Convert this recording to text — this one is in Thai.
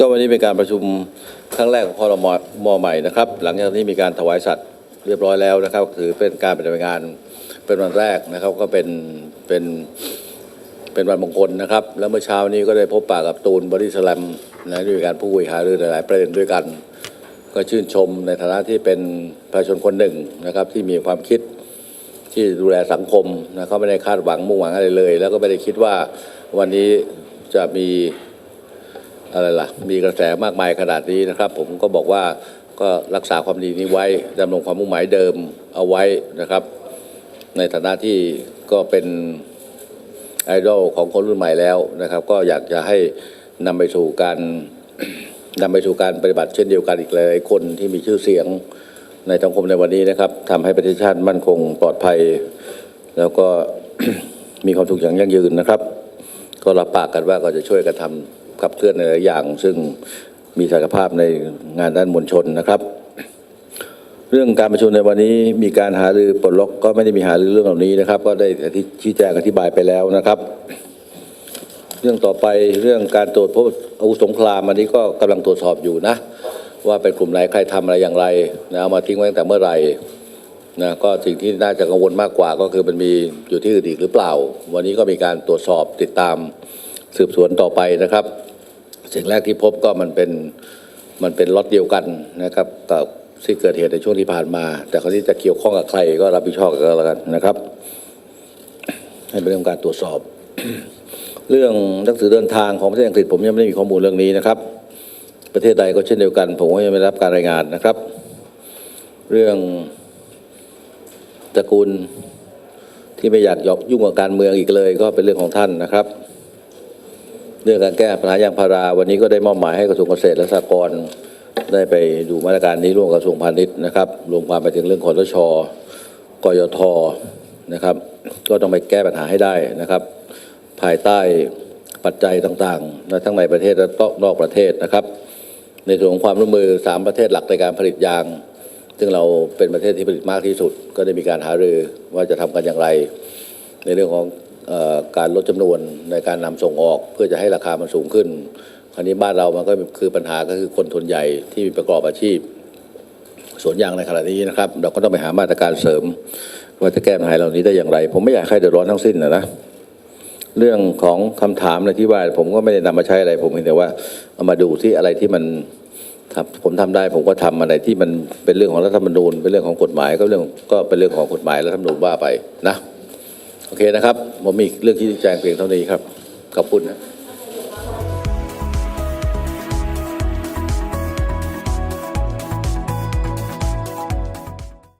ก็วันนี้เป็นการประชุมครั้งแรกของพรมมใหม่นะครับ หลังจากที่มีการถวายสัตว์เรียบร้อยแล้วนะครับ ถือเป็นการปฏิบัติงานเป็นวันแรกนะครับ ก็เป็นเป็นเป็นวันมงคลนะครับ แล้วเมื่อเช้านี้ก็ได้พบปะกับตูนบริสแลมนะที่มีการพูดคุยหารือหลาย ๆ ประเด็นด้วยกัน ก็ชื่นชมในฐานะที่เป็นประชาชนคนหนึ่งนะครับ ที่มีความคิดที่ดูแลสังคมนะเขาไม่ได้คาดหวังมุ่งหวังอะไรเลย แล้วก็ไม่ได้คิดว่าวันนี้จะมี อะไรล่ะ มีกระแสมากมายขนาดนี้นะครับ ผมก็บอกว่าก็รักษาความดีนี้ไว้ดำรงความมุ่งหมายเดิมเอาไว้นะครับ ในฐานะที่ก็เป็นไอดอลของคนรุ่นใหม่แล้วนะครับ ก็อยากจะให้นำไปสู่การนำไปสู่การปฏิบัติเช่นเดียวกันอีกหลายๆคนที่มีชื่อเสียงในสังคมในวันนี้นะครับทำให้ประเทศชาติมั่นคงปลอดภัย แล้วก็มีความสุขอย่างยั่งยืนนะครับ ก็รับปากกันว่าก็จะช่วยกันทำ ขับเคลื่อนในหลายอย่าง ซึ่งมีศักยภาพในงานด้านมวลชนนะครับ เรื่องการประชุมในวันนี้มีการหารือปลดล็อกก็ไม่ได้มีหารือเรื่องเหล่านี้นะครับ ก็ได้ชี้แจงอธิบายไปแล้วนะครับ เรื่องต่อไปเรื่องการตรวจพบอาวุธสงครามอันนี้ก็กำลังตรวจสอบอยู่นะ ว่าเป็นกลุ่มไหนใครทำอะไรอย่างไรนะเอามาทิ้งไว้ตั้งแต่เมื่อไหร่นะก็สิ่งที่น่าจะกังวลมากกว่าก็คือมันมีอยู่ที่อื่นอีกหรือเปล่า วันนี้ก็มีการตรวจสอบติดตามสืบสวนต่อไปนะครับ สิ่งแรกที่พบก็มันเป็นมันเป็นล็อตเดียวกันนะครับกับที่เกิดเหตุในช่วงที่ผ่านมา แต่คราวนี้จะเกี่ยวข้องกับใครก็รับผิดชอบกันแล้วกันนะครับ ให้เป็นเรื่องการตรวจสอบ เรื่องหนังสือเดินทางของประเทศอังกฤษผมยังไม่ได้มีข้อมูลเรื่องนี้นะครับ ประเทศใดก็เช่นเดียวกัน ผมก็ยังไม่ได้รับการรายงานนะครับ เรื่องตระกูลที่ไม่อยากยุ่งกับการเมืองอีกเลย ก็เป็นเรื่องของท่านนะครับ รื่องการแก้ปัญหายางพารา วันนี้ก็ได้มอบหมายให้กระทรวงเกษตรและสหกรณ์ได้ไปดูมาตรการนี้ร่วมกับกระทรวงพาณิชย์นะครับรวมความไปถึงเรื่องคอรชกยทนะครับ ก็ต้องไปแก้ปัญหาให้ได้นะครับ ภายใต้ปัจจัยต่างๆนะทั้งในประเทศและนอกประเทศนะครับ ในส่วนของความร่วมมือ 3 ประเทศหลักในการผลิตยาง ซึ่งเราเป็นประเทศที่ผลิตมากที่สุด ก็ได้มีการหารือว่าจะทำกันอย่างไร ในเรื่องของ การลดจำนวนในการนำส่งออก เพื่อจะให้ราคามันสูงขึ้น คราวนี้บ้านเรามันก็คือปัญหาก็คือคนทุนใหญ่ที่มีประกอบอาชีพสวนยางในขณะนี้นะครับ เราก็ต้องไปหามาตรการเสริม ว่าจะแก้ปัญหาเหล่านี้ได้อย่างไร ผมไม่อยากให้เดือดร้อนทั้งสิ้นนะนะเรื่องของคำถามอะไรที่ว่าผมก็ไม่ได้นำมาใช้อะไร ผมเพียงแต่ว่าเอามาดูที่อะไรที่มันผมทำได้ผมก็ทำอะไรที่มันเป็นเรื่องของรัฐธรรมนูญเป็นเรื่องของกฎหมายก็เรื่องก็เป็นเรื่องของกฎหมายและรัฐธรรมนูญว่าไปนะ โอเคนะครับ ผมมีเรื่องที่แจ้งเพียงเท่านี้ครับ ขอบคุณนะ